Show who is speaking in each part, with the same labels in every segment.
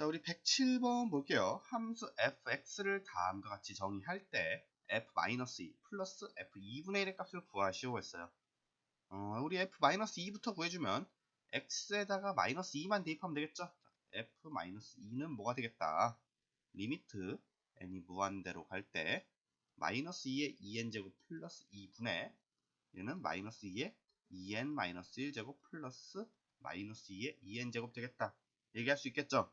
Speaker 1: 자, 우리 107번 볼게요. 함수 fx를 다음과 같이 정의할 때 f-2 플러스 f2분의 1의 값을 구하시오 했어요. 어, 우리 f-2부터 구해주면 x에다가 마이너스 2만 대입하면 되겠죠? 자, f-2는 뭐가 되겠다? 리미트 n이 무한대로 갈 때 마이너스 2의 2n제곱 플러스 2분의 얘는 마이너스 2의 2n 마이너스 1제곱 플러스 마이너스 2의 2n제곱 되겠다. 얘기할 수 있겠죠?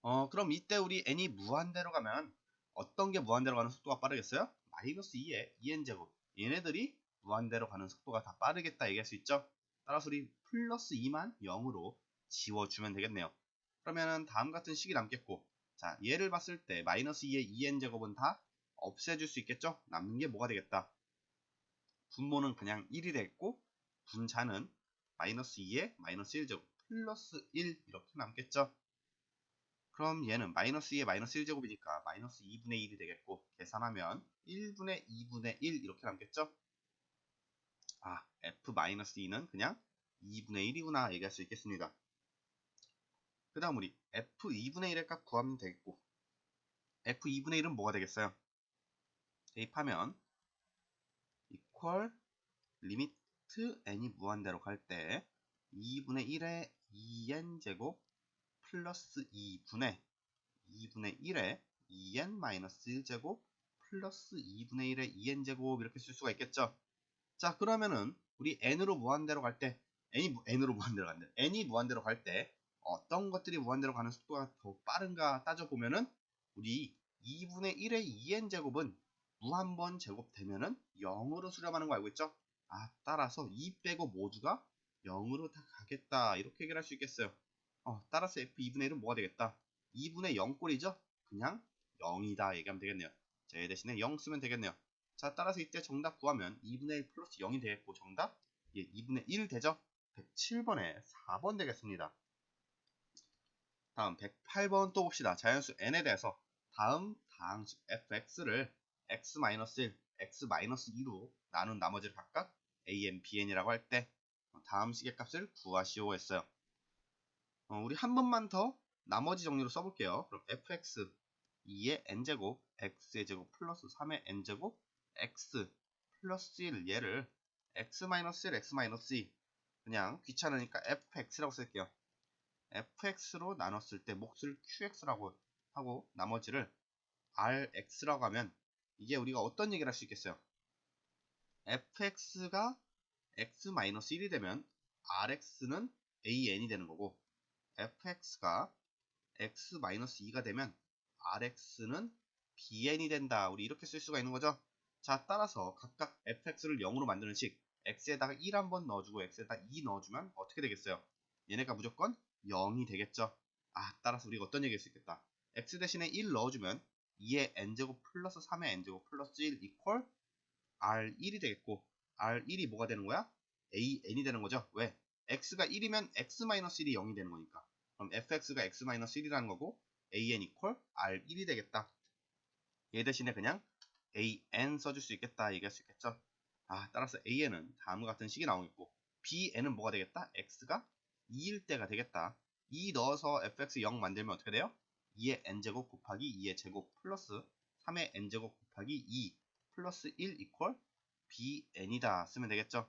Speaker 1: 어, 그럼 이때 우리 n이 무한대로 가면 어떤 게 무한대로 가는 속도가 빠르겠어요? 마이너스 2의 2n제곱. 얘네들이 무한대로 가는 속도가 다 빠르겠다 얘기할 수 있죠? 따라서 우리 플러스 2만 0으로 지워주면 되겠네요. 그러면은 다음 같은 식이 남겠고 자 얘를 봤을 때 마이너스 2의 2n제곱은 다 없애줄 수 있겠죠? 남는 게 뭐가 되겠다? 분모는 그냥 1이 되겠고 분자는 마이너스 2의 마이너스 1제곱 플러스 1 이렇게 남겠죠? 그럼 얘는 마이너스 2의 마이너스 1제곱이니까 마이너스 2분의 1이 되겠고 계산하면 1분의 2분의 1 이렇게 남겠죠? 아 f-2는 그냥 2분의 1이구나 얘기할 수 있겠습니다. 그 다음 우리 f2분의 1의 값 구하면 되겠고 f2분의 1은 뭐가 되겠어요? 대입하면 equal 리미트 n이 무한대로 갈 때 2분의 1의 2n 제곱 플러스 2분의 2분의 1의 2n 마이너스 1제곱 플러스 2분의 1의 2n 제곱 이렇게 쓸 수가 있겠죠. 자 그러면은 우리 n으로 무한대로 갈 때 n이 n으로 무한대로 간다. n이 무한대로 갈 때 어떤 것들이 무한대로 가는 속도가 더 빠른가 따져보면은 우리 2분의 1의 2n 제곱은 무한 번 제곱되면은 0으로 수렴하는 거 알고 있죠? 아 따라서 2 빼고 모두가 0으로 다 가겠다 이렇게 얘기를 할 수 있겠어요. 어, 따라서 f2분의 1은 뭐가 되겠다? 2분의 0꼴이죠? 그냥 0이다 얘기하면 되겠네요. 자, 얘 대신에 0 쓰면 되겠네요. 자, 따라서 이때 정답 구하면 2분의 1 플러스 0이 되겠고 정답 예, 2분의 1 되죠? 107번에 4번 되겠습니다. 다음 108번 또 봅시다. 자연수 n에 대해서 다음 다항식 fx를 x-1, x-2로 나눈 나머지를 각각 a,n, bn이라고 할 때 다음 식의 값을 구하시오 했어요. 어, 우리 한 번만 더 나머지 정리로 써볼게요. 그럼 fx 2의 n제곱 x의 제곱 플러스 3의 n제곱 x 플러스 1 얘를 x-1, x-2 그냥 귀찮으니까 fx라고 쓸게요. fx로 나눴을 때 몫을 qx라고 하고 나머지를 rx라고 하면 이게 우리가 어떤 얘기를 할 수 있겠어요? fx가 x-1이 되면 rx는 an이 되는 거고 fx가 x-2가 되면 rx는 bn이 된다. 우리 이렇게 쓸 수가 있는 거죠. 자, 따라서 각각 fx를 0으로 만드는 식 x에다가 1 한번 넣어주고 x에다 2 넣어주면 어떻게 되겠어요? 얘네가 무조건 0이 되겠죠. 아, 따라서 우리가 어떤 얘기 할 수 있겠다. x 대신에 1 넣어주면 2의 n제곱 플러스 3의 n제곱 플러스 1 이퀄 r1이 되겠고 r1이 뭐가 되는 거야? an이 되는 거죠. 왜? X가 1이면 x-1이 0이 되는 거니까. 그럼 fx가 x-1이라는 거고 an 이퀄 r1이 되겠다. 얘 대신에 그냥 an 써줄 수 있겠다 얘기할 수 있겠죠. 아 따라서 an은 다음과 같은 식이 나오겠고 bn은 뭐가 되겠다? x가 2일 때가 되겠다. 2 넣어서 fx 0 만들면 어떻게 돼요? 2의 n제곱 곱하기 2의 제곱 플러스 3의 n제곱 곱하기 2 플러스 1 이퀄 bn이다 쓰면 되겠죠.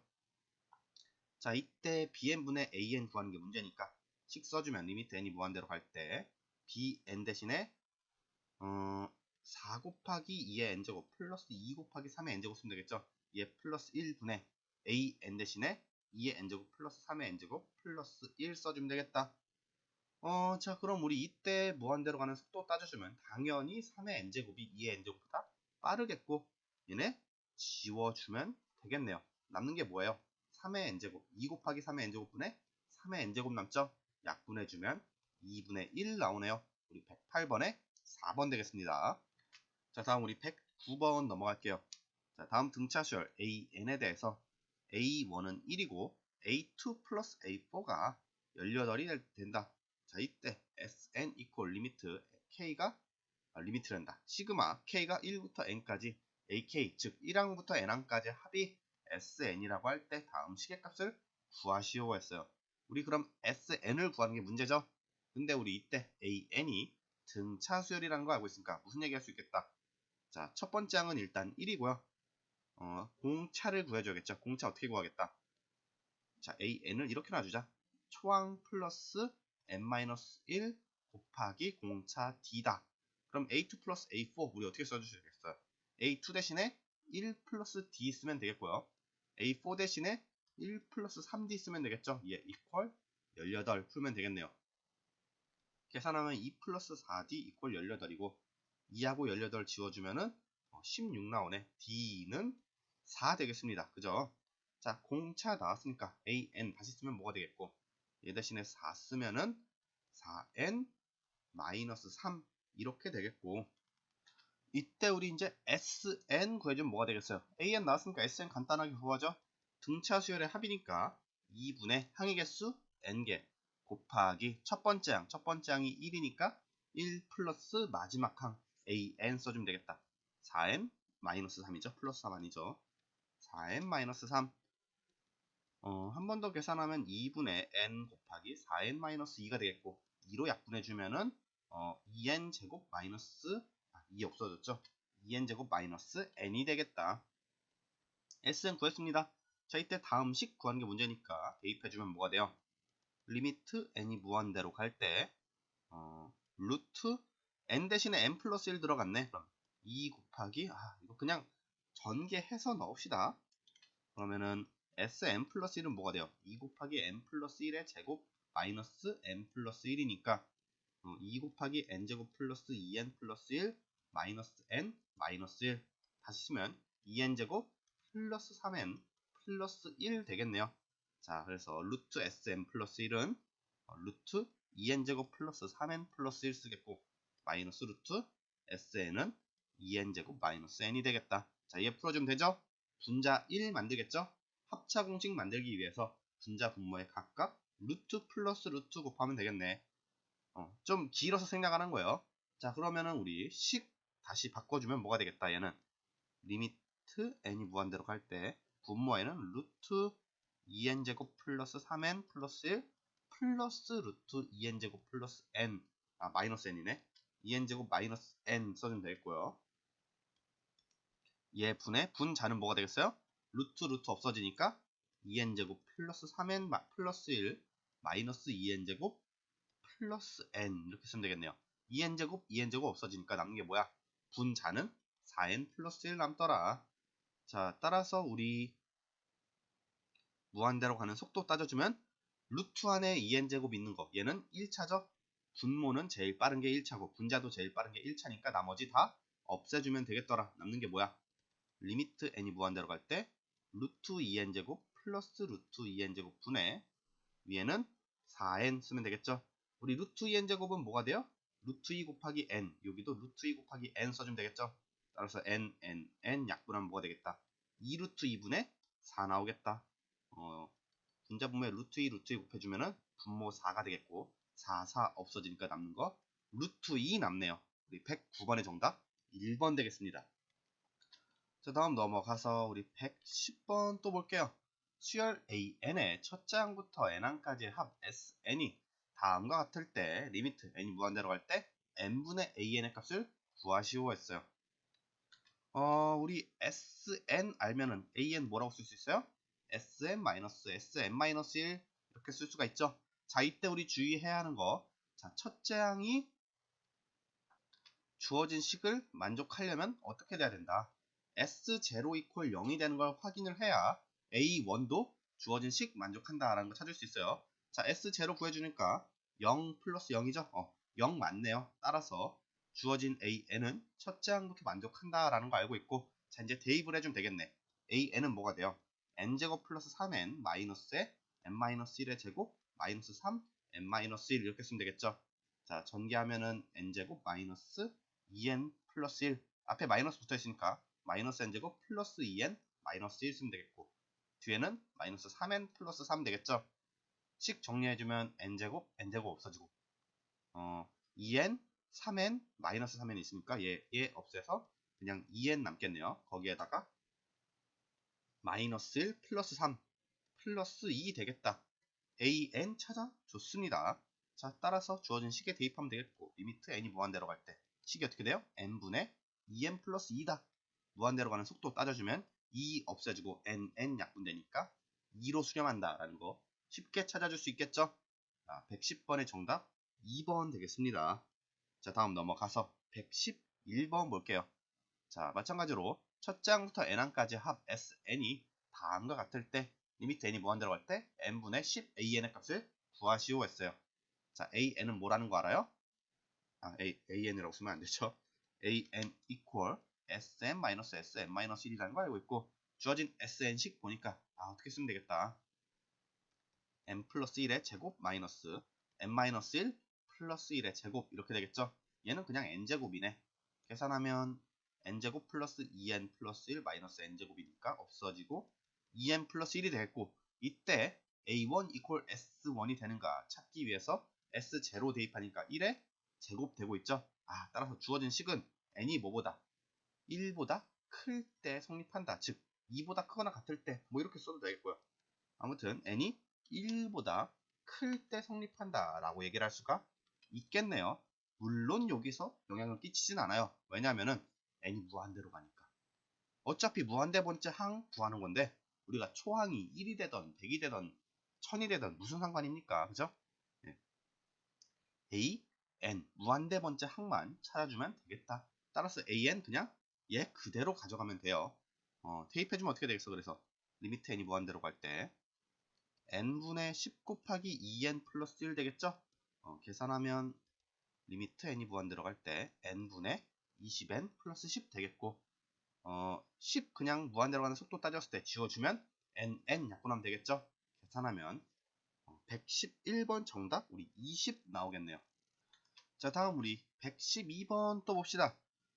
Speaker 1: 자 이때 bn분의 an 구하는 게 문제니까 식 써주면 리미트 n이 무한대로 갈 때 bn 대신에 어, 4 곱하기 2의 n제곱 플러스 2 곱하기 3의 n제곱 쓰면 되겠죠. 얘 플러스 1분의 an 대신에 2의 n제곱 플러스 3의 n제곱 플러스 1 써주면 되겠다. 어, 자 그럼 우리 이때 무한대로 가는 속도 따져주면 당연히 3의 n제곱이 2의 n제곱보다 빠르겠고 얘네 지워주면 되겠네요. 남는 게 뭐예요? 3의 n제곱 2 곱하기 3의 n제곱분의 3의 n제곱 남죠? 약분해주면 2분의 1 나오네요. 우리 108번에 4번 되겠습니다. 자 다음 우리 109번 넘어갈게요. 자 다음 등차수열 AN에 대해서 A1은 1이고 A2 플러스 A4가 18이 된다. 자 이때 SN equal 리미트 K가 아, 리미트란다. 시그마 K가 1부터 N까지 AK 즉 1항부터 N항까지 합이 SN이라고 할 때 다음 시계값을 구하시오 했어요. 우리 그럼 SN을 구하는 게 문제죠? 근데 우리 이때 an이 등차 수열이라는 거 알고 있으니까 무슨 얘기 할 수 있겠다. 자, 첫 번째 항은 일단 1이고요. 어, 공차를 구해줘야겠죠. 공차 어떻게 구하겠다. 자, an을 이렇게 놔주자. 초항 플러스 n-1 곱하기 공차 d다. 그럼 a2 플러스 a4 우리 어떻게 써주시겠어요? a2 대신에 1 플러스 d 쓰면 되겠고요. A4 대신에 1 플러스 3d 쓰면 되겠죠. 예, 이퀄 18 풀면 되겠네요. 계산하면 2 플러스 4d 이퀄 18이고 2하고 18 지워주면은 16 나오네. d는 4 되겠습니다. 그죠? 자, 공차 나왔으니까 an 다시 쓰면 뭐가 되겠고 얘 대신에 4 쓰면은 4n 마이너스 3 이렇게 되겠고 이때 우리 이제 sn 구해주면 뭐가 되겠어요? an 나왔으니까 sn 간단하게 구하죠. 등차 수열의 합이니까 2분의 항의 개수 n개 곱하기 첫 번째 항, 첫 번째 항이 1이니까 1 플러스 마지막 항 an 써주면 되겠다. 4n 마이너스 3이죠. 플러스 3 아니죠. 4n 마이너스 3 어, 한 번 더 계산하면 2분의 n 곱하기 4n 마이너스 2가 되겠고 2로 약분해주면은 어, 2n 제곱 마이너스 아, 2 없어졌죠. 2n 제곱 마이너스 n이 되겠다. sn 구했습니다. 자 이때 다음 식 구하는 게 문제니까 대입해주면 뭐가 돼요? 리미트 n이 무한대로 갈때 어, 루트 n 대신에 n 플러스 1 들어갔네. 그럼 2 곱하기 아 이거 그냥 전개해서 넣읍시다. 그러면은 sn 플러스 1은 뭐가 돼요? 2 곱하기 n 플러스 1의 제곱 마이너스 n 플러스 1이니까 어, 2 곱하기 n 제곱 플러스 2n 플러스 1 마이너스 n 마이너스 1 다시 쓰면 2n 제곱 플러스 3n 플러스 1 되겠네요. 자 그래서 루트 sn 플러스 1은 어, 루트 2n 제곱 플러스 3n 플러스 1 쓰겠고 마이너스 루트 sn은 2n 제곱 마이너스 n이 되겠다. 자 얘 풀어주면 되죠? 분자 1 만들겠죠? 합차 공식 만들기 위해서 분자 분모에 각각 루트 플러스 루트 곱하면 되겠네. 어, 좀 길어서 생각하는 거예요. 자 그러면은 우리 식 다시 바꿔주면 뭐가 되겠다? 얘는 리미트 n이 무한대로 갈 때 분모에는 루트 2n제곱 플러스 3n 플러스 1 플러스 루트 2n제곱 플러스 n. 아 마이너스 n이네. 2n제곱 마이너스 n 써주면 되겠고요. 얘 분의 분자는 뭐가 되겠어요? 루트 루트 없어지니까 2n제곱 플러스 3n 마, 플러스 1 마이너스 2n제곱 플러스 n 이렇게 쓰면 되겠네요. 2n제곱 2n제곱 없어지니까 남는 게 뭐야? 분자는 4n 플러스 1 남더라. 자 따라서 우리 무한대로 가는 속도 따져주면 루트 안에 2n제곱 있는 거. 얘는 1차죠? 분모는 제일 빠른 게 1차고 분자도 제일 빠른 게 1차니까 나머지 다 없애주면 되겠더라. 남는 게 뭐야? 리미트 n이 무한대로 갈 때 루트 2n제곱 플러스 루트 2n제곱 분의 위에는 4n 쓰면 되겠죠? 우리 루트 2n제곱은 뭐가 돼요? 루트 2 곱하기 n. 여기도 루트 2 곱하기 n 써주면 되겠죠? 따라서 n, n, n 약분하면 뭐가 되겠다? 2루트 2분의 4 나오겠다. 어, 분자 분모에 루트 2 루트 2 곱해주면은 분모 4가 되겠고 4, 4 없어지니까 남는 거 루트 2 남네요. 우리 109번의 정답 1번 되겠습니다. 자 다음 넘어가서 우리 110번 또 볼게요. 수열 AN의 첫째 항부터 N항까지의 합 SN이 다음과 같을 때 리미트 N이 무한대로 갈 때 N분의 AN의 값을 구하시오 했어요 어 우리 SN 알면은 AN 뭐라고 쓸 수 있어요? SN-SN-1 이렇게 쓸 수가 있죠 자 이때 우리 주의해야 하는 거 자, 첫째 항이 주어진 식을 만족하려면 어떻게 돼야 된다 S0 이퀄 0이 되는 걸 확인을 해야 A1도 주어진 식 만족한다라는 걸 찾을 수 있어요. 자, S0 구해주니까 0 플러스 0이죠? 어, 0 맞네요. 따라서 주어진 AN은 첫째 항부터 만족한다라는 거 알고 있고 자, 이제 대입을 해주면 되겠네. AN은 뭐가 돼요? n제곱 플러스 3n 마이너스에 n-1의 제곱 마이너스 3 n-1 이렇게 쓰면 되겠죠? 자, 전개하면은 n제곱 마이너스 2n 플러스 1 앞에 마이너스 붙어 있으니까 마이너스 n제곱 플러스 2n 마이너스 1 쓰면 되겠고 뒤에는 마이너스 3n 플러스 3 되겠죠? 식 정리해주면 n제곱, n제곱 없어지고 어, 2n, 3n, 마이너스 3n 있으니까 얘, 얘 없애서 그냥 2n 남겠네요. 거기에다가 마이너스 1 플러스 3 플러스 2 되겠다. an 찾아 좋습니다. 자, 따라서 주어진 식에 대입하면 되겠고 리미트 n이 무한대로 갈 때 식이 어떻게 돼요? n분의 2n 플러스 2다. 무한대로 가는 속도 따져주면 2 없애지고 n, n 약분되니까 2로 수렴한다 라는 거 쉽게 찾아줄 수 있겠죠? 자, 110번의 정답 2번 되겠습니다. 자, 다음 넘어가서 111번 볼게요. 자, 마찬가지로 첫 장부터 n항까지 합 sn이 다음과 같을 때 리미트 n이 무한대로 갈 때 n분의 10 an의 값을 구하시오 했어요. 자, an은 뭐라는 거 알아요? 아, a, an이라고 쓰면 안 되죠. an equal sn-sn-1이라는 거 알고 있고 주어진 sn식 보니까 아, 어떻게 쓰면 되겠다. N 플러스 1의 제곱 마이너스 n-1 플러스 1의 제곱 이렇게 되겠죠. 얘는 그냥 n제곱이네. 계산하면 n제곱 플러스 2n 플러스 1 마이너스 n제곱이니까 없어지고 2n 플러스 1이 되겠고 이때 a1 equal s1이 되는가 찾기 위해서 s0 대입하니까 1에 제곱 되고 있죠. 아 따라서 주어진 식은 n이 뭐보다 1보다 클 때 성립한다. 즉 2보다 크거나 같을 때 뭐 이렇게 써도 되겠고요. 아무튼 n이 1보다 클 때 성립한다 라고 얘기를 할 수가 있겠네요. 물론 여기서 영향을 끼치진 않아요. 왜냐하면은 n이 무한대로 가니까. 어차피 무한대 번째 항 구하는 건데 우리가 초항이 1이 되던 100이 되던 1000이 되던 무슨 상관입니까? 그죠? 네. a, n 무한대 번째 항만 찾아주면 되겠다. 따라서 an 그냥 얘 그대로 가져가면 돼요. 어, 대입해주면 어떻게 되겠어? 그래서 리미트 n이 무한대로 갈 때 n분의 10 곱하기 2n 플러스 1 되겠죠? 어, 계산하면 리미트 n이 무한대로 갈때 n분의 20n 플러스 10 되겠고 어, 10 그냥 무한대로 가는 속도 따졌을 때 지워주면 n, n 약분하면 되겠죠? 계산하면 111번 정답 우리 20 나오겠네요. 자 다음 우리 112번 또 봅시다.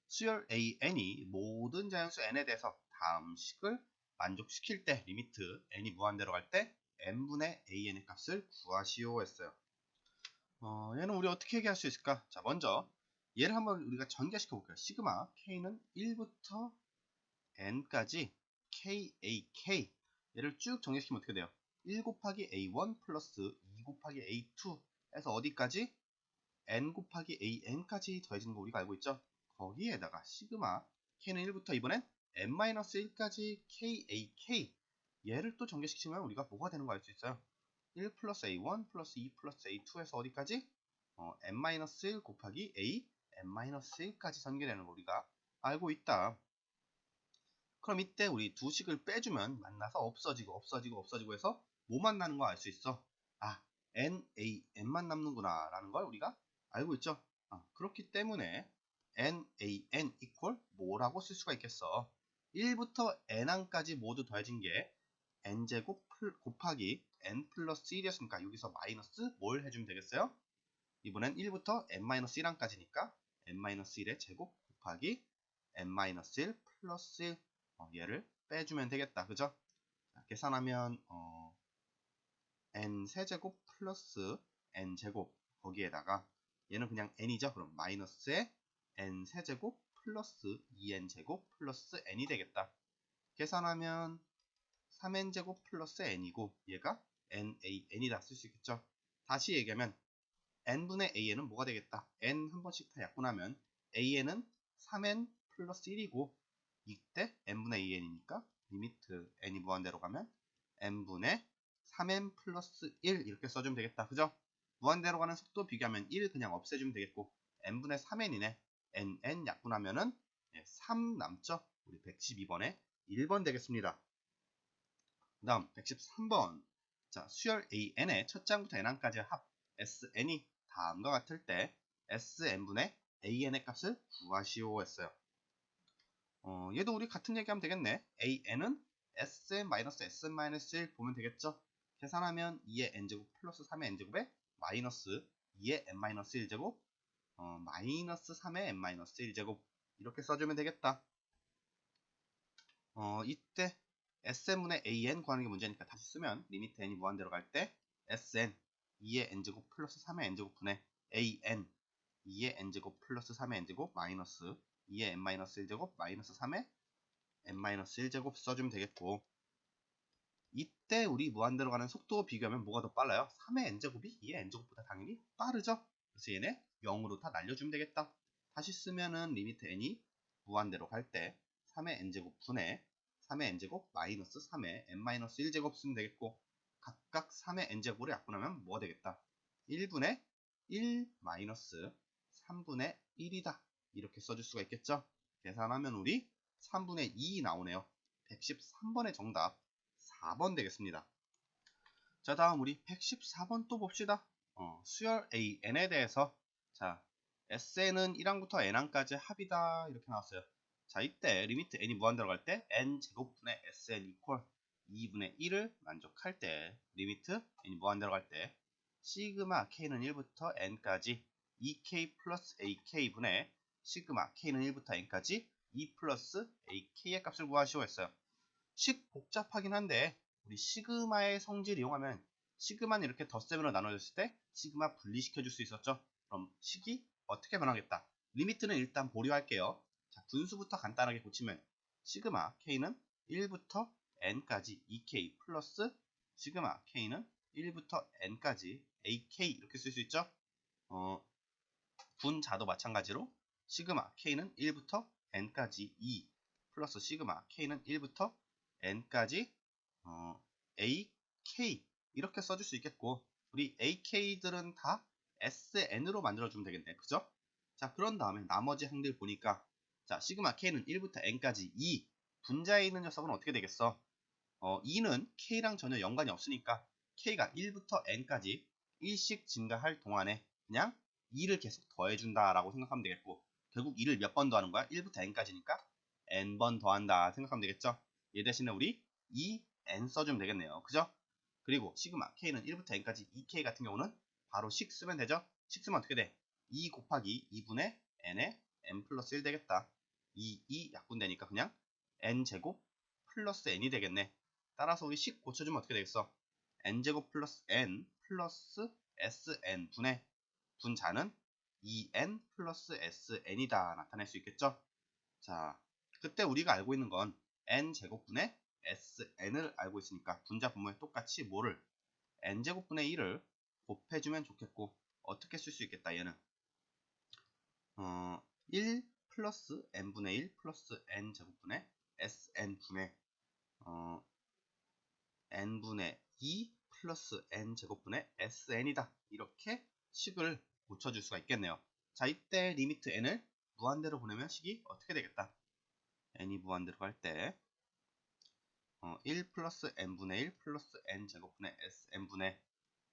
Speaker 1: 수열 an이 모든 자연수 n에 대해서 다음 식을 만족시킬 때 리미트 n이 무한대로 갈 때 n분의 an의 값을 구하시오 했어요. 어, 얘는 우리 어떻게 얘기할 수 있을까? 자 먼저 얘를 한번 우리가 전개시켜 볼게요. 시그마 k는 1부터 n까지 kak 얘를 쭉 정리시키면 어떻게 돼요? 1 곱하기 a1 플러스 2 곱하기 a2 해서 어디까지? n 곱하기 an까지 더해지는 거 우리가 알고 있죠? 거기에다가 시그마 k는 1부터 이번엔 n-1까지 kak 얘를 또 전개시키면 우리가 뭐가 되는 거 알 수 있어요? 1 플러스 a1 플러스 2 플러스 a2 해서 어디까지? 어, n-1 곱하기 a n-1까지 전개되는 거 우리가 알고 있다. 그럼 이때 우리 두 식을 빼주면 만나서 없어지고 없어지고 없어지고 해서 뭐 만나는 거 알 수 있어? 아, n, a, n만 남는구나 라는 걸 우리가 알고 있죠? 아, 그렇기 때문에 n, a, n equal 뭐라고 쓸 수가 있겠어? 1부터 n항까지 모두 더해진 게 n제곱 곱하기 n 플러스 1이었으니까 여기서 마이너스 뭘 해주면 되겠어요? 이번엔 1부터 n-1항까지니까 n-1의 제곱 곱하기 n-1 플러스 1 어, 얘를 빼주면 되겠다. 그죠? 자, 계산하면 어, n 세제곱 플러스 n 제곱 거기에다가 얘는 그냥 n이죠. 그럼 마이너스에 n 세제곱 플러스 2n 제곱 플러스 n이 되겠다. 계산하면 3n 제곱 플러스 n이고 얘가 nan이다 쓸 수 있겠죠. 다시 얘기하면 n분의 an은 뭐가 되겠다. n 한 번씩 다 약분하면 an은 3n 플러스 1이고 이때 n분의 2n이니까 리미트 n이 무한대로 가면 n분의 3n 플러스 1 이렇게 써주면 되겠다. 그죠? 무한대로 가는 속도 비교하면 1 그냥 없애주면 되겠고 n분의 3n이네. nn 약분하면은 3 남죠? 우리 112번에 1번 되겠습니다. 그 다음 113번 자 수열 an의 첫 장부터 n항까지 합 sn이 다음과 같을 때 sn분의 an의 값을 구하시오 했어요. 어, 얘도 우리 같은 얘기하면 되겠네. an은 sn-sn-1 보면 되겠죠? 계산하면 2의 n제곱 플러스 3의 n제곱에 마이너스 2의 n-1제곱 어, 마이너스 3의 n-1제곱 이렇게 써주면 되겠다. 어, 이때 sn분의 an 구하는 게 문제니까 다시 쓰면 리미트 n이 무한대로 갈 때 sn 2의 n제곱 플러스 3의 n제곱 분의 an 2의 n제곱 플러스 3의 n제곱 마이너스 2의 n-1제곱 마이너스 3의 n-1제곱 써주면 되겠고 이때 우리 무한대로 가는 속도 비교하면 뭐가 더 빨라요? 3의 n제곱이 2의 n제곱보다 당연히 빠르죠? 그래서 얘네 0으로 다 날려주면 되겠다. 다시 쓰면은 리미트 n이 무한대로 갈 때 3의 n제곱 분의 3의 n제곱 마이너스 3의 n-1제곱 쓰면 되겠고 각각 3의 n제곱으로 약분하면 뭐가 되겠다? 1분의 1 마이너스 3분의 1이다. 이렇게 써줄 수가 있겠죠? 계산하면 우리 3분의 2 나오네요. 113번의 정답 4번 되겠습니다. 자 다음 우리 114번 또 봅시다. 어, 수열 AN에 대해서 자 SN은 1항부터 N항까지 합이다 이렇게 나왔어요. 자 이때 리미트 N이 무한대로 갈 때 N제곱분의 SN 이퀄 2분의 1을 만족할 때 리미트 N이 무한대로 갈 때 시그마 K는 1부터 N까지 2K 플러스 AK분의 시그마 K는 1부터 N까지 2 플러스 AK의 값을 구하시오 했어요. 식 복잡하긴 한데 우리 시그마의 성질 이용하면 시그마는 이렇게 덧셈으로 나눠졌을 때 시그마 분리시켜 줄 수 있었죠. 그럼 식이 어떻게 변하겠다. 리미트는 일단 보류할게요. 자, 분수부터 간단하게 고치면 시그마 k는 1부터 n까지 2k 플러스 시그마 k는 1부터 n까지 ak 이렇게 쓸 수 있죠. 어, 분자도 마찬가지로 시그마 k는 1부터 n까지 2 플러스 시그마 k는 1부터 n까지 어, ak 이렇게 써줄 수 있겠고 우리 ak들은 다 sn으로 만들어주면 되겠네 그죠? 자 그런 다음에 나머지 항들 보니까 자 시그마 k는 1부터 n까지 2 분자에 있는 녀석은 어떻게 되겠어? 어, 2는 k랑 전혀 연관이 없으니까 k가 1부터 n까지 1씩 증가할 동안에 그냥 2를 계속 더해준다 라고 생각하면 되겠고 결국 2를 몇 번 더하는 거야? 1부터 n까지니까 n번 더한다 생각하면 되겠죠? 얘 대신에 우리 2n 써주면 되겠네요. 그죠? 그리고 시그마 k는 1부터 n까지 2k 같은 경우는 바로 식 쓰면 되죠? 식 쓰면 어떻게 돼? 2 곱하기 2분의 n에 n 플러스 1 되겠다. 2, 2 약분되니까 그냥 n제곱 플러스 n이 되겠네. 따라서 우리 식 고쳐주면 어떻게 되겠어? n제곱 플러스 n 플러스 sn 분의 분자는 2n 플러스 sn이다 나타낼 수 있겠죠? 자, 그때 우리가 알고 있는 건 n제곱분의 sn을 알고 있으니까 분자 분모에 똑같이 뭐를 n제곱분의 1을 곱해주면 좋겠고 어떻게 쓸 수 있겠다 얘는 어, 1 플러스 n분의 1 플러스 n제곱분의 sn분의 어, n분의 2 플러스 n제곱분의 sn이다. 이렇게 식을 고쳐줄 수가 있겠네요. 자 이때 리미트 n을 무한대로 보내면 식이 어떻게 되겠다? n이 무한대로 갈 때 어, 1 플러스 n분의 1 플러스 n제곱분의 sn분의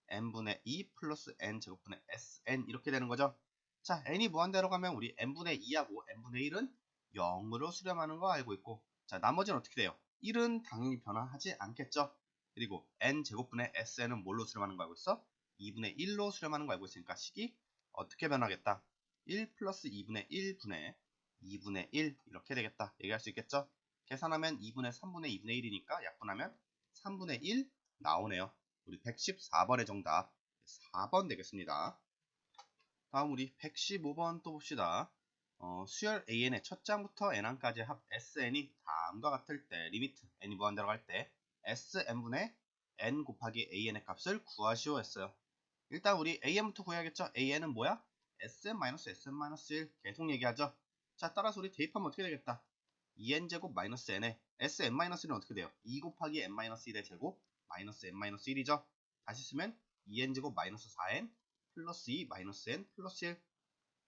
Speaker 1: n분의 2 플러스 n제곱분의 sn 이렇게 되는 거죠. 자, n이 무한대로 가면 우리 n분의 2하고 n분의 1은 0으로 수렴하는 거 알고 있고 자, 나머지는 어떻게 돼요? 1은 당연히 변화하지 않겠죠. 그리고 n제곱분의 sn은 뭘로 수렴하는 거 알고 있어? 2분의 1로 수렴하는 거 알고 있으니까 식이 어떻게 변하겠다? 1 플러스 2분의 1분의 2분의 1 이렇게 되겠다. 얘기할 수 있겠죠? 계산하면 2분의 3분의 2분의 1이니까 약분하면 3분의 1 나오네요. 우리 114번의 정답 4번 되겠습니다. 다음 우리 115번 또 봅시다. 어, 수열 AN의 첫 장부터 n항까지 합 SN이 다음과 같을 때 리미트 n이 무한대로 갈 때 SN분의 n 곱하기 AN의 값을 구하시오 했어요. 일단 우리 AN부터 구해야겠죠? AN은 뭐야? SN-SN-1 계속 얘기하죠. 자 따라서 우리 대입하면 어떻게 되겠다? 2n제곱 마이너스 n에 sn-1은 어떻게 돼요? 2 곱하기 n-1의 제곱 마이너스 n-1이죠? 다시 쓰면 2n제곱 마이너스 4n 플러스 2 마이너스 n 플러스 1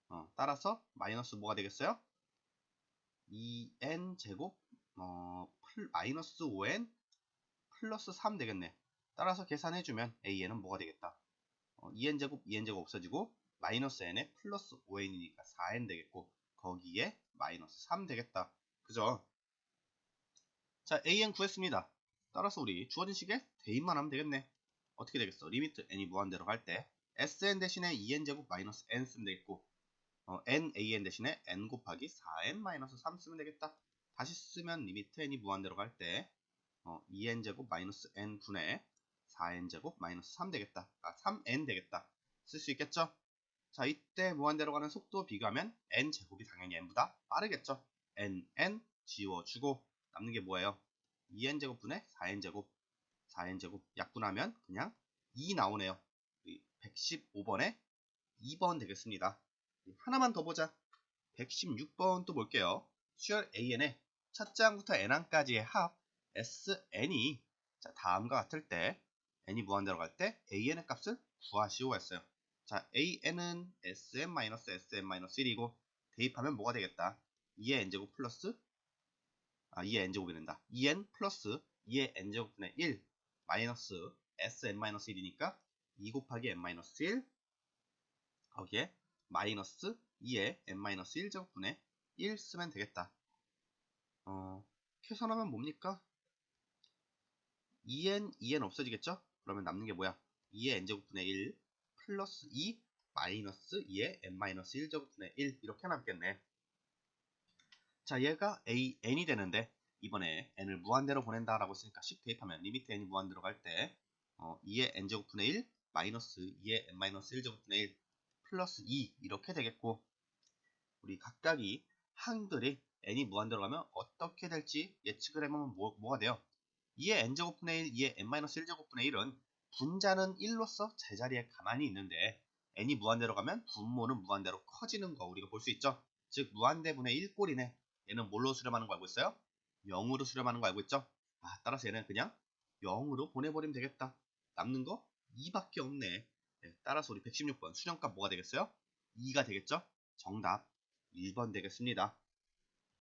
Speaker 1: 어, 따라서 마이너스 뭐가 되겠어요? 2n제곱 어, 마이너스 5n 플러스 3 되겠네 따라서 계산해주면 an은 뭐가 되겠다? 어, 2n제곱 2n제곱 없어지고 마이너스 n에 플러스 5n이니까 4n 되겠고 거기에 마이너스 3 되겠다 그죠? 자, an 구했습니다. 따라서 우리 주어진 식에 대입만 하면 되겠네. 어떻게 되겠어? 리미트 n이 무한대로 갈 때 sn 대신에 2n제곱 마이너스 n 쓰면 되겠고 어, n an 대신에 n 곱하기 4n 마이너스 3 쓰면 되겠다. 다시 쓰면 리미트 n이 무한대로 갈때 어, 2n제곱 마이너스 n 분의 4n제곱 마이너스 3 되겠다. 아, 3n 되겠다. 쓸 수 있겠죠? 자, 이때 무한대로 가는 속도 비교하면 n제곱이 당연히 n보다 빠르겠죠? n, n 지워주고 남는 게 뭐예요? 2n제곱분의 4n제곱 4n제곱 약분하면 그냥 2 나오네요. 115번에 2번 되겠습니다. 하나만 더 보자. 116번 또 볼게요. 수열 AN의 첫 장부터 n항까지의 합 SN이 자, 다음과 같을 때 n이 무한대로 갈 때 AN의 값을 구하시오 했어요. 자, AN은 SM-SM-1이고 대입하면 뭐가 되겠다? 2의 n제곱 플러스 아, 2의 n제곱이 된다. 2n 플러스 2의 n제곱분의 1 마이너스 sn-1이니까 2 곱하기 n-1 거기에 마이너스 2의 n-1제곱분의 1 쓰면 되겠다. 어, 계산하면 뭡니까? 2n, 2n 없어지겠죠? 그러면 남는 게 뭐야? 2의 n제곱분의 1 플러스 2 마이너스 2의 n-1제곱분의 1 이렇게 남겠네. 자, 얘가 a, n이 되는데 이번에 n을 무한대로 보낸다라고 했으니까 10 대입하면 리미트 n이 무한대로 갈때 어, 2의 n제곱분의 1 마이너스 2의 n-1제곱분의 1 플러스 2 이렇게 되겠고 우리 각각이 항들이 n이 무한대로 가면 어떻게 될지 예측을 해보면 뭐, 뭐가 돼요? 2의 n제곱분의 1, 2의 n-1제곱분의 1은 분자는 1로서 제자리에 가만히 있는데 n이 무한대로 가면 분모는 무한대로 커지는 거 우리가 볼 수 있죠? 즉 무한대분의 1꼴이네 얘는 뭘로 수렴하는 거 알고 있어요? 0으로 수렴하는 거 알고 있죠? 아, 따라서 얘는 그냥 0으로 보내버리면 되겠다. 남는 거 2밖에 없네. 네, 따라서 우리 116번 수렴값 뭐가 되겠어요? 2가 되겠죠? 정답 1번 되겠습니다.